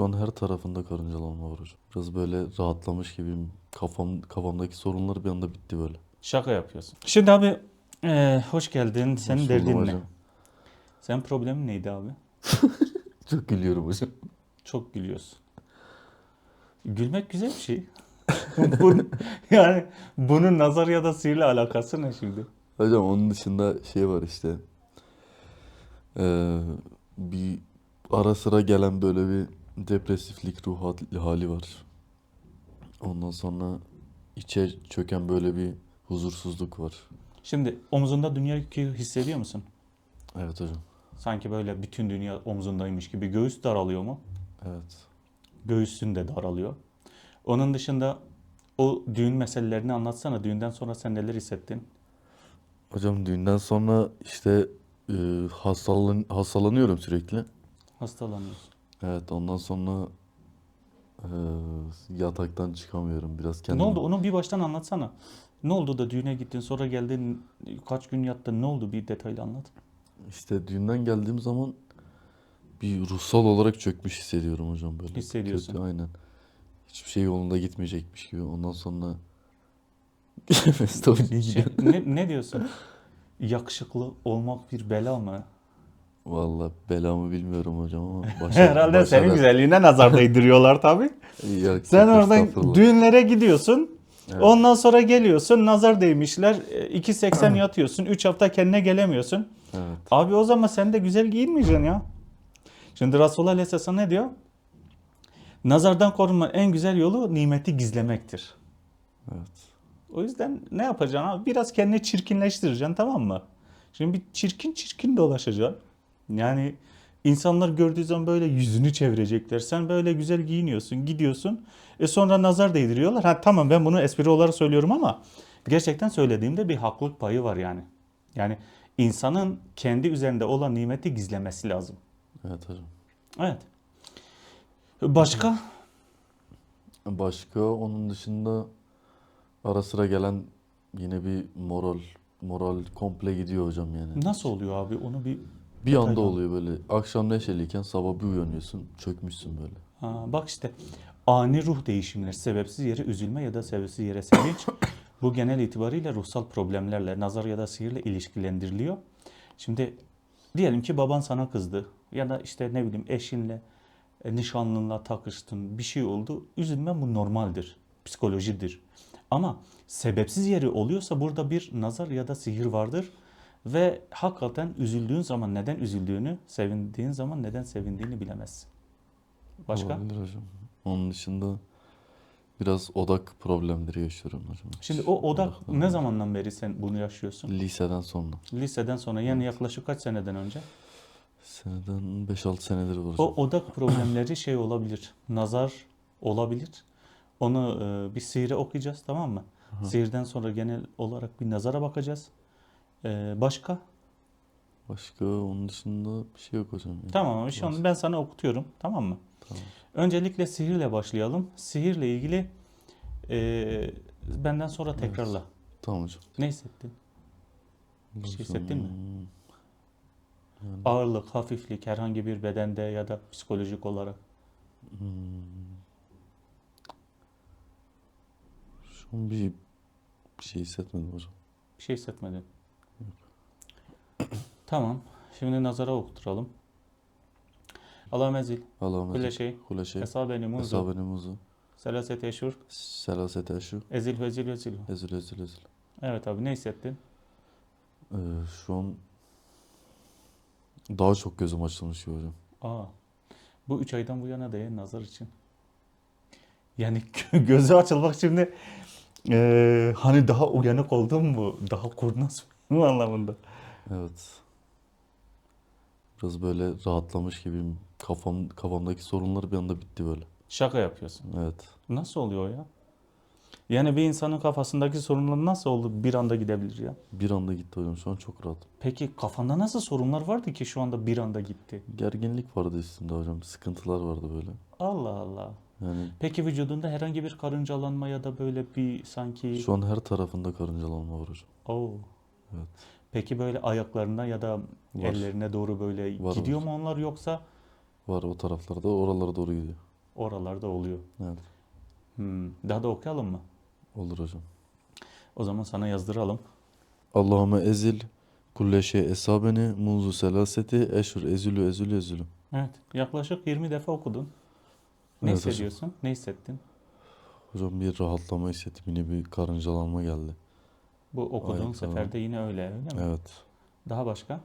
Şu an her tarafında karıncalanma var hocam. Biraz böyle rahatlamış gibiyim. Kafam, kafamdaki sorunlar bir anda bitti böyle. Şaka yapıyorsun. Şimdi abi eee, hoş geldin. Senin Hoş derdin buldum ne? hocam. Senin problemin neydi abi? Çok gülüyorum hocam. Çok gülüyorsun. Gülmek güzel bir şey. Bunun- yani bunun nazar ya da sihirle alakası ne şimdi? Hocam onun dışında şey var işte. Ee, bir ara sıra gelen böyle bir depresiflik ruh hal- hali var. Ondan sonra içe çöken böyle bir huzursuzluk var. Şimdi omzunda dünya yükü hissediyor musun? Evet hocam. Sanki böyle bütün dünya omzundaymış gibi. Göğüs daralıyor mu? Evet. Göğsün de daralıyor. Onun dışında o düğün meselelerini anlatsana. Düğünden sonra sen neler hissettin? Hocam düğünden sonra işte e, hastalan hastalanıyorum sürekli. Hastalanıyorsun. Evet ondan sonra e, yataktan çıkamıyorum biraz Ne kendim. oldu? Onu bir baştan anlatsana. Ne oldu da düğüne gittin sonra geldin kaç gün yattın ne oldu bir detaylı anlat. İşte düğünden geldiğim zaman bir ruhsal olarak çökmüş hissediyorum hocam böyle. Hissediyorsun. Kötü, aynen. Hiçbir şey yolunda gitmeyecekmiş gibi. Ondan sonra Şey, ne, ne diyorsun? Yakışıklı olmak bir bela mı? Vallahi belamı bilmiyorum hocam ama başa, Herhalde senin başa- güzelliğine nazar değdiriyorlar tabii. Ya, Sen oradan düğünlere gidiyorsun. Evet. Ondan sonra geliyorsun nazar değmişler. e, 2.80 yatıyorsun. 3 hafta kendine gelemiyorsun. Evet. Abi o zaman sen de güzel giyinmeyeceksin ya. Şimdi Resulullah Aleyhisselam ne diyor? Nazardan korunmanın en güzel yolu nimeti gizlemektir. Evet. O yüzden ne yapacaksın abi? Biraz kendini çirkinleştireceksin tamam mı? Şimdi bir çirkin çirkin dolaşacaksın. Yani insanlar gördüğü zaman böyle yüzünü çevirecekler. Sen böyle güzel giyiniyorsun, gidiyorsun. E sonra nazar değdiriyorlar. Ha tamam ben bunu espri olarak söylüyorum ama gerçekten söylediğimde bir haklılık payı var yani. Yani insanın kendi üzerinde olan nimeti gizlemesi lazım. Evet hocam. Evet. Başka? Başka onun dışında ara sıra gelen yine bir moral moral komple gidiyor hocam yani. Nasıl oluyor abi? Onu bir Bir anda Detaylı. oluyor böyle. Akşam neşeliyken sabah bir uyanıyorsun, çökmüşsün böyle. Ha, bak işte ani ruh değişimleri, sebepsiz yere üzülme ya da sebepsiz yere sevinç. Bu genel itibariyle ruhsal problemlerle, nazar ya da sihirle ilişkilendiriliyor. Şimdi diyelim ki baban sana kızdı ya da işte ne bileyim eşinle, e, nişanlınla takıştın, bir şey oldu. Üzülmen bu normaldir, psikolojidir. Ama sebepsiz yeri oluyorsa burada bir nazar ya da sihir vardır. Ve hakikaten üzüldüğün zaman neden üzüldüğünü, sevindiğin zaman neden sevindiğini bilemezsin. Başka? Olabilir hocam. Onun dışında biraz odak problemleri yaşıyorum hocam. Şimdi o odak ne zamandan beri sen bunu yaşıyorsun? Liseden sonra. Liseden sonra yani yaklaşık kaç seneden önce? Seneden 5-6 senedir var O odak problemleri şey olabilir. Nazar olabilir. Onu e, bir sihire okuyacağız tamam mı? Sihirden sonra genel olarak bir nazara bakacağız. E, başka? Başka onun dışında bir şey yok hocam. Tamam abi şu an ben sana okutuyorum tamam mı? Tamam. Öncelikle sihirle başlayalım. Sihirle ilgili e, benden sonra tekrarla. Tamam hocam. Ne hissettin? Bir şey hissettin mi? Yani, Ağırlık, hafiflik herhangi bir bedende ya da psikolojik olarak. hmm. Şu an bir, bir şey hissetmedim hocam. Bir şey hissetmedin. Tamam. Şimdi nazara okturalım. Allah mezil. Allah'ım Kulle şey. Kule şey. Esabeni muzu. Hesabeni muzu. Selaset eşhur. Selaset eşu. Ezil vezil vezil. Ezil ezil ezil. Evet abi ne hissettin? Ee, şu an daha çok gözüm açılmış hocam. Aa. Bu üç aydan bu yana değen nazar için. Yani gözü açılmak şimdi eee, hani daha uyanık oldun mu? Daha kurnaz mı anlamında? Evet. Biraz böyle rahatlamış gibiyim. Kafam, kafamdaki sorunlar bir anda bitti böyle. Şaka yapıyorsun. Evet. Nasıl oluyor ya? Yani bir insanın kafasındaki sorunlar nasıl oldu bir anda gidebilir ya? Bir anda gitti hocam. Şu an çok rahatım. Peki kafanda nasıl sorunlar vardı ki şu anda bir anda gitti? Gerginlik vardı üstümde hocam. Sıkıntılar vardı böyle. Allah Allah. Yani Peki vücudunda herhangi bir karıncalanma ya da böyle bir sanki... şu an her tarafında karıncalanma var hocam. Oo. Evet. Peki böyle ayaklarına ya da Var. ellerine doğru böyle Var, gidiyor var. mu onlar yoksa Var o taraflarda oralara doğru gidiyor. oralarda oluyor. Evet. Hmm, Daha da okuyalım mı? Olur hocam. O zaman sana yazdıralım. Allahümme ezil kulle şey esabeni munzu selaseti eşhur ezülü ezülü ezülü. Evet. Yaklaşık 20 defa okudun. Ne Evet hocam. hissediyorsun? Ne hissettin? Hocam bir rahatlama hissettim. Yine bir karıncalanma geldi. Bu okuduğun Ay, tamam. seferde yine öyle öyle mi? Evet. Daha başka?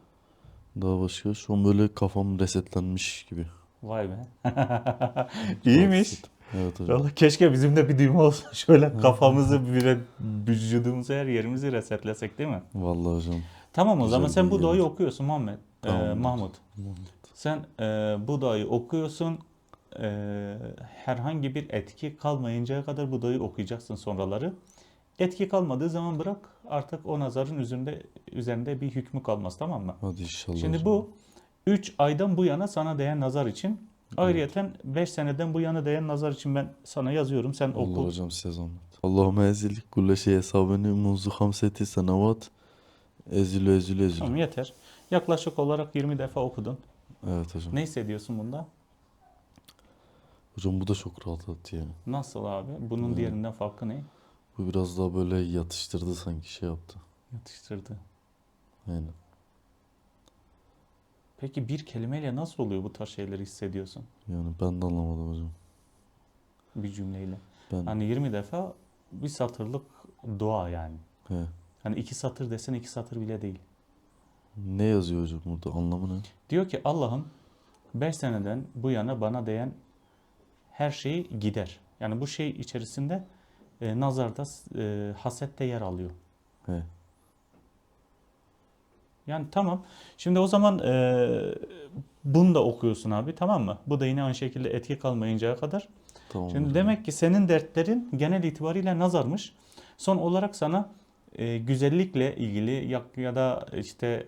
Daha başka şu an böyle kafam resetlenmiş gibi. Vay be. İyiymiş. Evet hocam. Vallahi keşke bizim de bir düğme olsa. Şöyle kafamızı böyle vücudumuzu her yerimizi resetlesek değil mi? Vallahi hocam. Tamam o zaman Güzel sen bir bu duayı okuyorsun Muhammed. Ee, Tamam. Mahmut. Sen e, bu duayı okuyorsun. E, herhangi bir etki kalmayıncaya kadar bu duayı okuyacaksın sonraları. Etki kalmadığı zaman bırak artık o nazarın üzerinde üzerinde bir hükmü kalmaz tamam mı? Hadi inşallah Şimdi bu 3 aydan bu yana sana değen nazar için ayrıyeten 5 seneden bu yana değen nazar için ben sana yazıyorum. Sen Allah oku. hocam size zahmet. Allahümme ezil kulle şey esabeni munzu hamseti senevat ezülü ezülü ezülü. Tamam yeter. Yaklaşık olarak 20 defa okudun. Evet hocam. Ne hissediyorsun bunda? Hocam bu da çok rahatlattı yani. Nasıl abi? Bunun Hmm. diğerinden farkı ne? Bu biraz daha böyle yatıştırdı sanki şey yaptı. Yatıştırdı. Aynen. Peki bir kelimeyle nasıl oluyor bu tarz şeyleri hissediyorsun? Yani ben de anlamadım hocam. Bir cümleyle. Ben Hani 20 defa bir satırlık dua yani. he. Hani iki satır desen iki satır bile değil. Ne yazıyor hocam burada anlamı ne? Diyor ki Allah'ım 5 seneden bu yana bana değen her şeyi gider. Yani bu şey içerisinde e, nazarda e, haset de yer alıyor. He. Yani tamam. Şimdi o zaman e, bunu da okuyorsun abi tamam mı? Bu da yine aynı şekilde etki kalmayıncaya kadar. Tamam Şimdi demek ki senin dertlerin genel itibariyle nazarmış. Son olarak sana e, güzellikle ilgili ya, ya da işte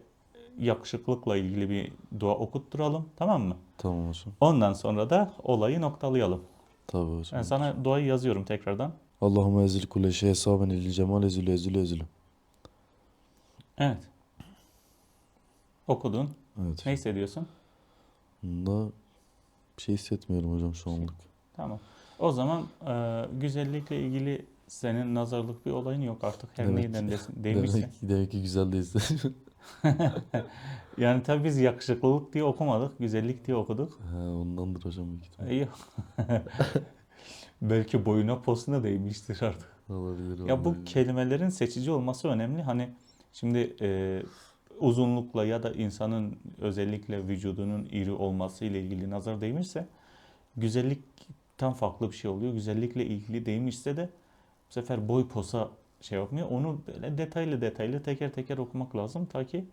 yakışıklıkla ilgili bir dua okutturalım tamam mı? Tamam hocam. Ondan sonra da olayı noktalayalım. Tabii hocam. Ben sana duayı yazıyorum tekrardan. Allahümme ezil kulle şey esabeni lil cemal ezülü ezülü ezülü. Evet. Okudun. Evet. Ne hissediyorsun? Bunda bir şey hissetmiyorum hocam şu anlık. Tamam. O zaman e, güzellikle ilgili senin nazarlık bir olayın yok artık. Her Demek neyden desin, değmişse. Demek, demek ki güzel değilse. Yani tabii biz yakışıklılık diye okumadık, güzellik diye okuduk. He, ondandır hocam büyük ihtimalle. Belki boyuna posuna değmiştir artık. Olabilir. Ya bu kelimelerin seçici olması önemli. Hani şimdi e, uzunlukla ya da insanın özellikle vücudunun iri olması ile ilgili nazar değmişse güzellikten farklı bir şey oluyor. Güzellikle ilgili değmişse de bu sefer boy posa şey yapmıyor. Onu böyle detaylı detaylı teker teker okumak lazım ta ki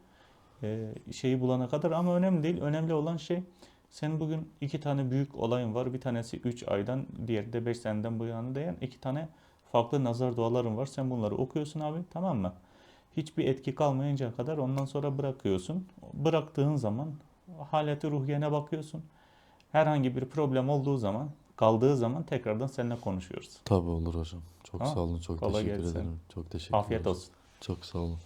e, şeyi bulana kadar ama önemli değil. Önemli olan şey senin bugün iki tane büyük olayın var. Bir tanesi 3 aydan, diğeri de 5 seneden bu yana değen iki tane farklı nazar duaların var. Sen bunları okuyorsun abi tamam mı? Hiçbir etki kalmayıncaya kadar ondan sonra bırakıyorsun. Bıraktığın zaman haleti ruhiyene bakıyorsun. Herhangi bir problem olduğu zaman, kaldığı zaman tekrardan seninle konuşuyoruz. Tabii olur hocam. Çok Tamam. sağ olun. Çok Kolay teşekkür gelsin. ederim. Çok teşekkür Afiyet ederim. olsun. Çok sağ olun.